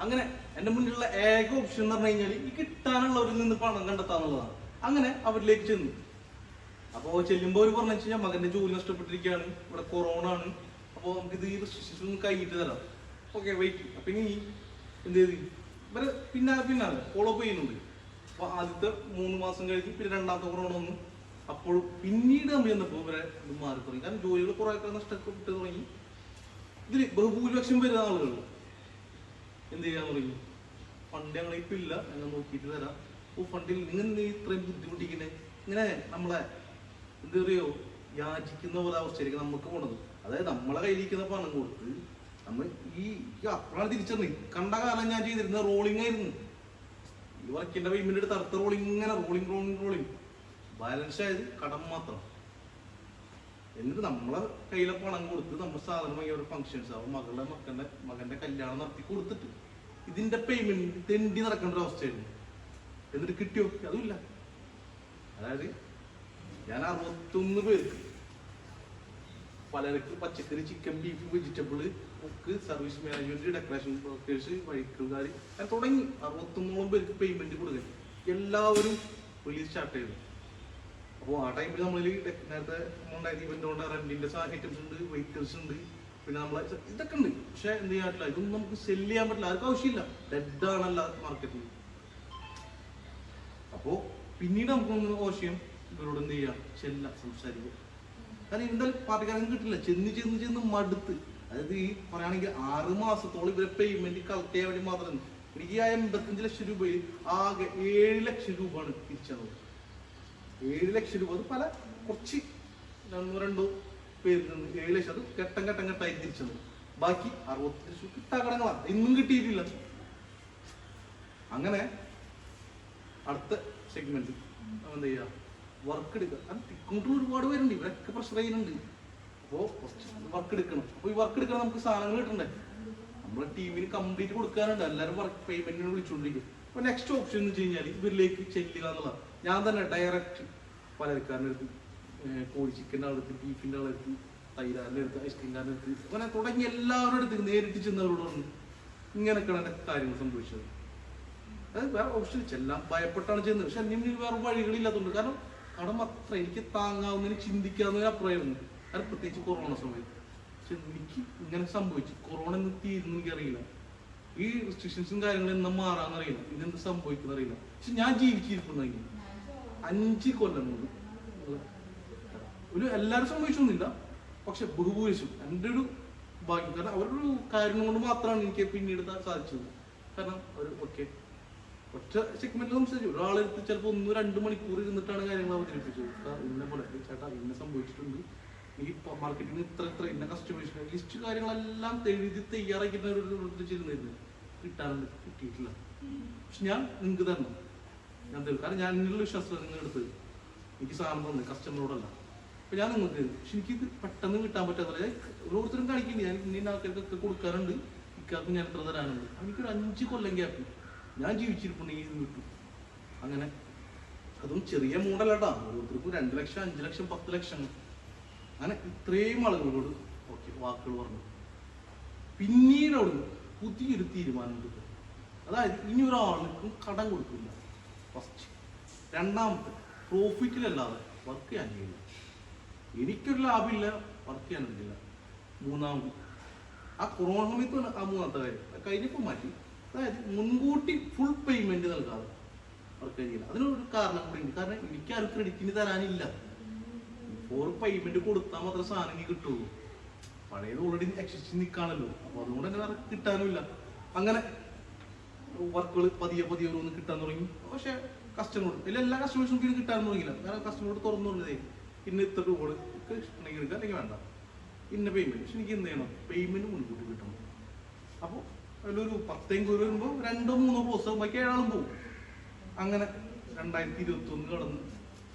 അങ്ങനെ എന്റെ മുന്നിലുള്ള ഏക ഓപ്ഷൻ എന്ന് പറഞ്ഞു കഴിഞ്ഞാൽ ഈ കിട്ടാനുള്ളവരിൽ നിന്ന് പണം കണ്ടെത്താന്നുള്ളതാണ്. അങ്ങനെ അവരിലേക്ക് ചെന്നു. അപ്പോ ചെല്ലുമ്പോൾ അവർ പറഞ്ഞു വെച്ചാൽ മകന്റെ ജോലി നഷ്ടപ്പെട്ടിരിക്കുകയാണ്. ഇവിടെ കൊറോണ ആണ്. അപ്പൊ നമുക്ക് ഈ റെസ്ട്രിക്ഷൻസ് ഒന്ന് കഴിഞ്ഞിട്ട് തരാം. ഓക്കെ വെയിറ്റ് അപ്പൊ ഇനി എന്ത് ചെയ്ത്? ഇവർ പിന്നെ പിന്നാലെ ഫോളോ അപ്പ് ചെയ്യുന്നുണ്ട്. അപ്പൊ ആദ്യത്തെ മൂന്ന് മാസം കഴിഞ്ഞ് പിന്നെ രണ്ടാമത്തെ കൊറോണ വന്നു. അപ്പോൾ പിന്നീട് നമ്മൾ ചെന്നപ്പോ ഇവരെ ഇത് മാറി തുടങ്ങി കാരണം ജോലികൾ കുറെ ഒക്കെ നഷ്ടപ്പെട്ട് തുടങ്ങി. ഇതിൽ ബഹുഭൂരിപക്ഷം വരുന്ന ആളുകൾ എന്ത് ചെയ്യാൻ തുടങ്ങി ഫണ്ട് ഞങ്ങൾ ഇപ്പൊ ഇല്ല. ഞങ്ങൾ നോക്കിയിട്ട് തരാം. ഓ ഫണ്ടിൽ നിങ്ങൾ ഇത്രയും ബുദ്ധിമുട്ടിക്കണേ? ഇങ്ങനെ നമ്മളെ എന്താ പറയോ യാചിക്കുന്ന പോലെ അവസ്ഥയിലേക്ക് നമുക്ക് പോണത്. അതായത് നമ്മളെ കയ്യിലിരിക്കുന്ന പണം കൊടുത്ത് നമ്മൾ ഈ അപ്പോഴാണ് തിരിച്ചറിഞ്ഞ് കണ്ട കാലം ഞാൻ ചെയ്തിരുന്ന റോളിംഗ് ആയിരുന്നു. ഈ വർക്കിന്റെ പേയ്മെന്റ് എടുത്ത് അടുത്ത റോളിംഗ് ഇങ്ങനെ റോളിംഗ് റോളിംഗ് റോളിംഗ് ബാലൻസ് ആയത് കടം മാത്രം. എന്നിട്ട് നമ്മളെ കയ്യിലെ പണം കൊടുത്ത് നമ്മൾ സാധനം വാങ്ങിയ ഒരു ഫംഗ്ഷൻസ് ആവും മകളുടെ മക്കളുടെ മകന്റെ കല്യാണം നടത്തി കൊടുത്തിട്ട് ഇതിന്റെ പേയ്മെന്റ് തെണ്ടി നടക്കേണ്ട ഒരു അവസ്ഥയായിരുന്നു. എന്നിട്ട് കിട്ടിയോ അതുമില്ല. അതായത് ഞാൻ അറുപത്തൊന്ന് പേർക്ക് പലർക്ക് പച്ചക്കറി chicken beef vegetable book service management decoration workers വഴിക്കുകാർ തുടങ്ങി. അറുപത്തൊന്നോളം പേർക്ക് പേയ്മെന്റ് കൊടുക്കാൻ. എല്ലാവരും റിലീസ് സ്റ്റാർട്ട് ചെയ്തു. അപ്പോൾ ആ ടൈമിൽ നമ്മൾ നേരത്തെ ഉണ്ടായിരുന്ന ഇവന്റ് കൊണ്ട് റെന്റിന്റെ ഐറ്റംസ് ഉണ്ട് വെഹിക്കിൾസ് ഉണ്ട്. പിന്നെ നമ്മളെ ഇതൊക്കെ ഉണ്ട്. പക്ഷെ എന്ത് ചെയ്യാൻ പറ്റില്ല ഇതൊന്നും നമുക്ക് സെൽ ചെയ്യാൻ പറ്റില്ല. ആർക്കും ആവശ്യമില്ല. ഡെഡ് ആണല്ല മാർക്കറ്റിൽ അപ്പോ പിന്നീട് നമുക്കൊന്ന് ആവശ്യം ഇവരോട് എന്ത് ചെയ്യാം? ചെല്ല സംസാരിക്കുക. കാരണം എന്തായാലും പാർട്ടിക്കാരൊന്നും കിട്ടില്ല. ചെന്ന് ചെന്ന് ചെന്ന് മടുത്ത്. അതായത് ഈ പറയുകയാണെങ്കിൽ ആറ് മാസത്തോളം ഇവരെ പേയ്മെന്റ് കളക്ട് ചെയ്യാൻ വേണ്ടി മാത്രം. എനിക്ക് ആ എൺപത്തഞ്ച് ലക്ഷം രൂപയിൽ ആകെ ഏഴ് ലക്ഷം രൂപയാണ് തിരിച്ചത് ഏഴ് ലക്ഷം രൂപ. അത് പല കുറച്ച് രണ്ടോ രണ്ടോ പേരിൽ നിന്ന് ഏഴ് ലക്ഷം. അത് ഘട്ടം ഘട്ടം ഘട്ടമായി തിരിച്ചത്. ബാക്കി അറുപത്തി ലക്ഷം കിട്ടാക്കടങ്ങളാണ്. ഇന്നും കിട്ടിയിട്ടില്ല. അങ്ങനെ അടുത്ത സെഗ്മെന്റ് എന്താ ചെയ്യാ? വർക്ക് എടുക്കുക. അത് ഇങ്ങോട്ടും ഒരുപാട് പേരുണ്ട്. ഇവരൊക്കെ പ്രഷർ ചെയ്യുന്നുണ്ട്. അപ്പോ വർക്ക് എടുക്കണം. അപ്പൊ ഈ വർക്ക് എടുക്കണം നമുക്ക് സാധനങ്ങൾ കിട്ടണ്ടേ? നമ്മളെ ടീമിന് കംപ്ലീറ്റ് കൊടുക്കാനുണ്ട്. എല്ലാവരും വർക്ക് പേയ്മെന്റിന് വിളിച്ചുകൊണ്ടിരിക്കും അപ്പൊ നെക്സ്റ്റ് ഓപ്ഷൻ എന്ന് വെച്ച് കഴിഞ്ഞാൽ ഇവരിലേക്ക് ചെല്ലുക എന്നുള്ളതാണ്. ഞാൻ തന്നെ ഡയറക്റ്റ് പലചരക്കാരന്റെ അടുത്ത് കോഴി ചിക്കന്റെ അടുത്ത് ബീഫിന്റെ അടുത്ത് തൈരാറിന്റെ അടുത്ത് ഐസ്ക്രീമിന്റെ അടുത്ത് അങ്ങനെ തുടങ്ങി എല്ലാവരുടെ അടുത്ത് നേരിട്ട് ചെന്നവരോട് പറഞ്ഞു ഇങ്ങനെയൊക്കെയാണ് എന്റെ കാര്യങ്ങൾ സംഭവിച്ചത്. അത് വേറെ ഓപ്ഷൻ ചെല്ലാം ഭയപ്പെട്ടാണ് ചെയ്യുന്നത് പക്ഷെ എന്റെ മുന്നിൽ വേറെ വഴികളില്ലാത്തതുകൊണ്ട്. കാരണം കടം അത്ര എനിക്ക് താങ്ങാവുന്നതിന് ചിന്തിക്കാവുന്നതിന് അപ്പുറമായിരുന്നു. കാരണം പ്രത്യേകിച്ച് കൊറോണ സമയത്ത്. പക്ഷെ എനിക്ക് ഇങ്ങനെ സംഭവിച്ചു. കൊറോണ എന്ന് തീരുന്നു എനിക്കറിയില്ല. ഈ റെസ്ട്രിക്ഷൻസും കാര്യങ്ങളും എന്നാ മാറാന്നറിയില്ല ഇതെന്ത് സംഭവിക്കുന്ന അറിയില്ല. പക്ഷെ ഞാൻ ജീവിച്ചിരിക്കുന്നെങ്കിൽ അഞ്ച് കൊല്ലം കൊണ്ട്. ഒരു എല്ലാവരും സംഭവിച്ചൊന്നുമില്ല പക്ഷെ ബഹുഭൂരിശം എന്റെ ഒരു ഭാഗ്യം. കാരണം അവരുടെ ഒരു കാര്യം കൊണ്ട് മാത്രമാണ് എനിക്ക് പിന്നീട് സാധിച്ചത്. കാരണം അവർ ഓക്കെ. ഒറ്റ സെഗ്മെന്റിൽ സംസാരിച്ചു. ഒരാളെടുത്ത് ചിലപ്പോൾ ഒന്ന് രണ്ട് മണിക്കൂർ ഇരുന്നിട്ടാണ് കാര്യങ്ങൾ അവതരിപ്പിച്ചത്. ഇന്നെ പോലെ. "ഏയ് ചേട്ടാ ഇന്നെ സംഭവിച്ചിട്ടുണ്ട്. ഈ മാർക്കറ്റിംഗ് ഇത്ര ഇത്ര ഇന്ന കസ്റ്റമേഴ്സിന് ലിസ്റ്റ് കാര്യങ്ങളെല്ലാം എഴുതി തയ്യാറാക്കിയിട്ട് ഒരു ഒരു കിട്ടാറുണ്ട്. കിട്ടിയിട്ടില്ല. പക്ഷെ ഞാൻ നിങ്ങൾക്ക് തരണം. ഞാൻ തരും. കാരണം ഞാൻ എന്നുള്ള വിശ്വാസത്തിൽ നിങ്ങൾ എടുത്ത് എനിക്ക് സാധനം തന്നെ കസ്റ്റമറോടല്ല അപ്പൊ ഞാൻ നിങ്ങൾക്ക് പക്ഷെ എനിക്ക് പെട്ടെന്ന് കിട്ടാൻ പറ്റാത്ത ഓരോരുത്തരും കാണിക്കുന്നുണ്ട്. ഞാൻ ഇന്ന ആൾക്കാർക്കൊക്കെ കൊടുക്കാറുണ്ട്. ഇക്കാർക്ക് ഞാൻ എത്ര തരാനുണ്ട്. എനിക്കൊരു അഞ്ച് കൊല്ലം ഗ്യാപ്പ് ഞാൻ ജീവിച്ചിരിപ്പുണ്ടെങ്കിൽ ഇത് കിട്ടും അങ്ങനെ. അതും ചെറിയ മോഡലട്ടാ. ഓരോരുത്തർക്കും രണ്ട് ലക്ഷം അഞ്ച് ലക്ഷം പത്ത് ലക്ഷം. അങ്ങനെ ഇത്രയും ആളുകളോട് ഓക്കെ വാക്കുകൾ പറഞ്ഞു. പിന്നീട് അവിടുന്ന് പുതിയൊരു തീരുമാനം എടുത്തു. അതായത് ഇനി ഒരാൾക്കും കടം കൊടുക്കില്ല. ഫസ്റ്റ്. രണ്ടാമത്തെ പ്രോഫിറ്റിലല്ലാതെ വർക്ക് ചെയ്യാൻ കഴിയില്ല. എനിക്കൊരു ലാഭമില്ല വർക്ക് ചെയ്യാൻ പറ്റില്ല. മൂന്നാമത് ആ കൊറോണ സമയത്ത് ആ മൂന്നാമത്തെ കാര്യം കഴിഞ്ഞപ്പോൾ മാറ്റി. അതായത് മുൻകൂട്ടി ഫുൾ പേയ്മെന്റ് നൽകാതെ വർക്ക് കഴിയില്ല. അതിനൊരു കാരണം കൂടി ഉണ്ട്. കാരണം എനിക്ക് ആരും ക്രെഡിറ്റിന് തരാനില്ല. ഫോർ പേയ്മെന്റ് കൊടുത്താൽ മാത്രമേ സാധനം എനിക്ക് കിട്ടുള്ളൂ. പഴയത് ഓൾറെഡി എക്സിസ്റ്റ് നിൽക്കാണല്ലോ അപ്പൊ അതുകൊണ്ട് തന്നെ കിട്ടാനുമില്ല. അങ്ങനെ വർക്കുകൾ പതിയെ പതിയെ ഓരോന്ന് കിട്ടാൻ തുടങ്ങി. പക്ഷെ കസ്റ്റമറോട് ഇല്ല എല്ലാ കസ്റ്റമേഴ്സും ഇത് കിട്ടാൻ തുടങ്ങിയില്ല. കാരണം കസ്റ്റമറോട് തുറന്നു പറഞ്ഞതേ ഇന്ന ഇത്ര രൂപ ഇഷ്ടമുണ്ടെങ്കിൽ എടുക്കുക അല്ലെങ്കിൽ വേണ്ട. ഇന്ന പേയ്മെന്റ് പക്ഷെ എനിക്ക് എന്ത് ചെയ്യണം? പേയ്മെന്റ് മുൻകൂട്ടി കിട്ടണം. അപ്പോൾ അതിലൊരു പത്തേം കൂടി വരുമ്പോൾ രണ്ടോ മൂന്നോ ദിവസം ബാക്കി ഏഴാളും പോകും. അങ്ങനെ രണ്ടായിരത്തി ഇരുപത്തി ഒന്ന് കടന്നു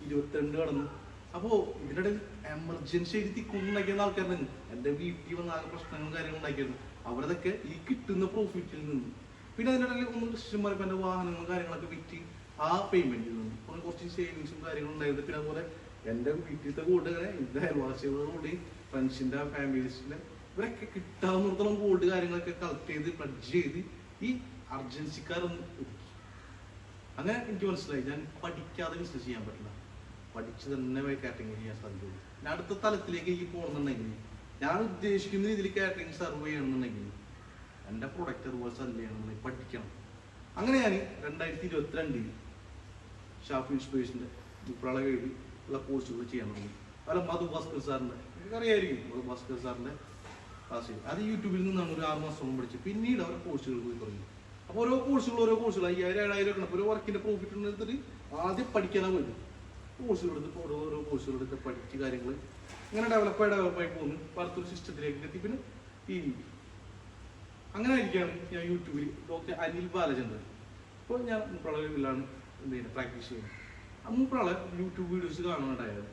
ഇരുപത്തിരണ്ട് കടന്നു. അപ്പോ ഇതിനിടയിൽ എമർജൻസി എഴുതി കൊണ്ടുണ്ടാക്കിയ ആൾക്കാരുണ്ട് എന്റെ വീട്ടിൽ വന്ന ആകെ പ്രശ്നങ്ങളും കാര്യങ്ങളും ഉണ്ടാക്കിയിരുന്നു അവരതൊക്കെ ഈ കിട്ടുന്ന പ്രോഫിറ്റിൽ നിന്ന് പിന്നെ അതിനിടയിൽ ഒന്ന് കൃഷിമാർ എന്റെ വാഹനങ്ങളും കാര്യങ്ങളൊക്കെ വിറ്റ് ആ പേയ്മെന്റിൽ നിന്ന്. പിന്നെ കുറച്ച് സേവിങ്സും കാര്യങ്ങളും ഉണ്ടായിരുന്നു. പിന്നെ അതുപോലെ എന്റെ വീട്ടിലത്തെ കൂട്ടുകാരെ എന്റെ അയൽവാസികളോടുകൂടി ഫ്രണ്ട്സിന്റെ ഫാമിലീസിന്റെ ഇവരൊക്കെ കിട്ടാവുന്നിടത്തോളം ഗോൾഡ് കാര്യങ്ങളൊക്കെ കളക്ട് ചെയ്ത് പ്ലഡ്ജ് ചെയ്ത് ഈ അർജൻസിക്കാരൊന്നും അങ്ങനെ എനിക്ക് മനസ്സിലായി. ഞാൻ പഠിക്കാതെ ബിസിനസ് ചെയ്യാൻ പറ്റില്ല. പഠിച്ച് തന്നെ കാറ്ററിംഗ് ചെയ്യാൻ സാധിക്കുള്ളൂ. ഞാൻ അടുത്ത തലത്തിലേക്ക് എനിക്ക് പോകണമെന്നുണ്ടെങ്കിൽ ഞാൻ ഉദ്ദേശിക്കുന്ന രീതിയിൽ കാറ്ററിംഗ് സർവ് ചെയ്യണമെന്നുണ്ടെങ്കിൽ എന്റെ പ്രൊഡക്റ്റ് അതുപോലെ സെൽ ചെയ്യണമെന്നുണ്ടെങ്കിൽ പഠിക്കണം. അങ്ങനെ ഞാൻ രണ്ടായിരത്തി ഇരുപത്തിരണ്ടിൽ ഷാഫ് ഇൻസ്പിറേഷന്റെ കീഴിൽ ഉള്ള കോഴ്സുകൾ ചെയ്യാൻ തുടങ്ങി. അല്ല മധു ഭാസ്കർ സാറിന്റെ അറിയായിരിക്കും മധു ഭാസ്കർ സാറിന്റെ ക്ലാസ് അത് യൂട്യൂബിൽ നിന്നാണ് ഒരു ആറ് മാസം പഠിച്ചത്. പിന്നീട് അവരുടെ കോഴ്സുകൾ പോയി തുടങ്ങി. അപ്പോൾ ഓരോ കോഴ്സുകൾ ഓരോ കോഴ്സുകൾ അയ്യായിരം ഏഴായിരം ഒക്കെ ഒരു വർക്കിന്റെ പ്രോഫിറ്റ് എടുത്തിട്ട് ആദ്യം പഠിക്കാനാണ് പോയത്. കോഴ്സുകൾ എടുത്ത് ഓരോ ഓരോ കോഴ്സുകൾ എടുത്ത് പഠിച്ച് കാര്യങ്ങൾ ഇങ്ങനെ ഡെവലപ്പായി ഡെവലപ്പായി പോകുന്നു പലത്തൊരു സിസ്റ്റത്തിലേക്ക് എത്തി. പിന്നെ ഈ അങ്ങനെ ഇരിക്കുകയാണ് ഞാൻ യൂട്യൂബിൽ. ഡോക്ടർ അനിൽ ബാലചന്ദ്രൻ. അപ്പോൾ ഞാൻ മുപ്രാളയിലാണ് എന്ത് ചെയ്യുന്നത് പ്രാക്ടീസ് ചെയ്യുന്നത് ആ മുപ്രാളെ യൂട്യൂബ് വീഡിയോസ് കാണുന്നുണ്ടായത്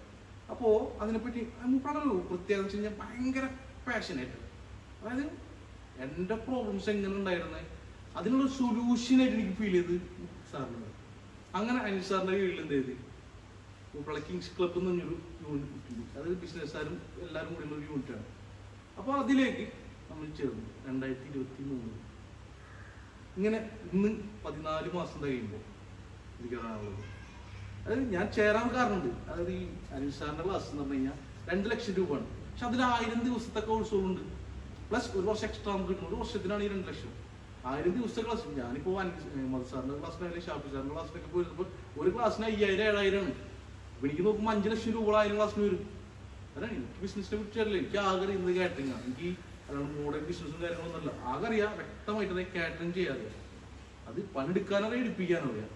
അപ്പോൾ അതിനെപ്പറ്റി മുപ്രാള ഒരു പ്രത്യേകത വെച്ച് കഴിഞ്ഞാൽ ഭയങ്കര പാഷനായിട്ട് അതായത് എന്റെ പ്രോബ്ലംസ് എങ്ങനെ ഉണ്ടായിരുന്നത് അതിനുള്ള സൊല്യൂഷനായിട്ട് എനിക്ക് ഫീൽ ചെയ്ത് സാറിന്. അങ്ങനെ അനിൽ സാറിന്റെ കീഴിൽ എന്ത് ചെയ്ത് മുപ്പള കിങ്സ് ക്ലബ്ബ് എന്ന് പറഞ്ഞൊരു യൂണിറ്റ് അതായത് അത് ബിസിനസ്സുകാരും എല്ലാവരും കൂടി ഒരു യൂണിറ്റാണ് അപ്പോൾ അതിലേക്ക് നമ്മൾ ചേർന്നു രണ്ടായിരത്തി ഇരുപത്തി മൂന്ന് ഇങ്ങനെ ഇന്ന് പതിനാല് മാസം കഴിയുമ്പോൾ എനിക്ക് പറയാനുള്ളത് അതായത് ഞാൻ ചേരാൻ കാരണമുണ്ട്. അതായത് ഈ അനിൽ ക്ലാസ് എന്ന് പറഞ്ഞു കഴിഞ്ഞാൽ രണ്ട് ലക്ഷം രൂപയാണ്. പക്ഷെ അതിൽ ആയിരം ദിവസത്തെ കോഴ്സുകളുണ്ട്. പ്ലസ് ഒരു വർഷം എക്സ്ട്രാ നമുക്ക് കിട്ടും. ഒരു വർഷത്തിനാണ് ഈ രണ്ട് ലക്ഷം. ആയിരം ദിവസത്തെ ക്ലാസ്. ഞാനിപ്പോൾ മധു സാറിന്റെ ക്ലാസ്സിനായാലും ഷാഫി സാറിന്റെ ക്ലാസ്സിനൊക്കെ പോയിരുന്നപ്പോൾ ഒരു ക്ലാസ്സിന് അയ്യായിരം ഏഴായിരമാണ്. അപ്പം എനിക്ക് നോക്കുമ്പോൾ അഞ്ച് ലക്ഷം രൂപ ആയിരം ക്ലാസ്സിന് വരും. അതാണ് എനിക്ക് ബിസിനസിനെ കുറിച്ചല്ലേ എനിക്ക് ആഗ്രഹം ഇന്ന് ആണ്. എനിക്ക് അല്ലാണ്ട് മോഡേൺ ബിസിനസ്സും കാര്യങ്ങളൊന്നുമല്ല ആകെ അറിയാം വ്യക്തമായിട്ട് കാറ്ററിംഗ് ചെയ്യാതെ. അത് പണിയെടുക്കാനറിയാം എടുപ്പിക്കാനറിയാം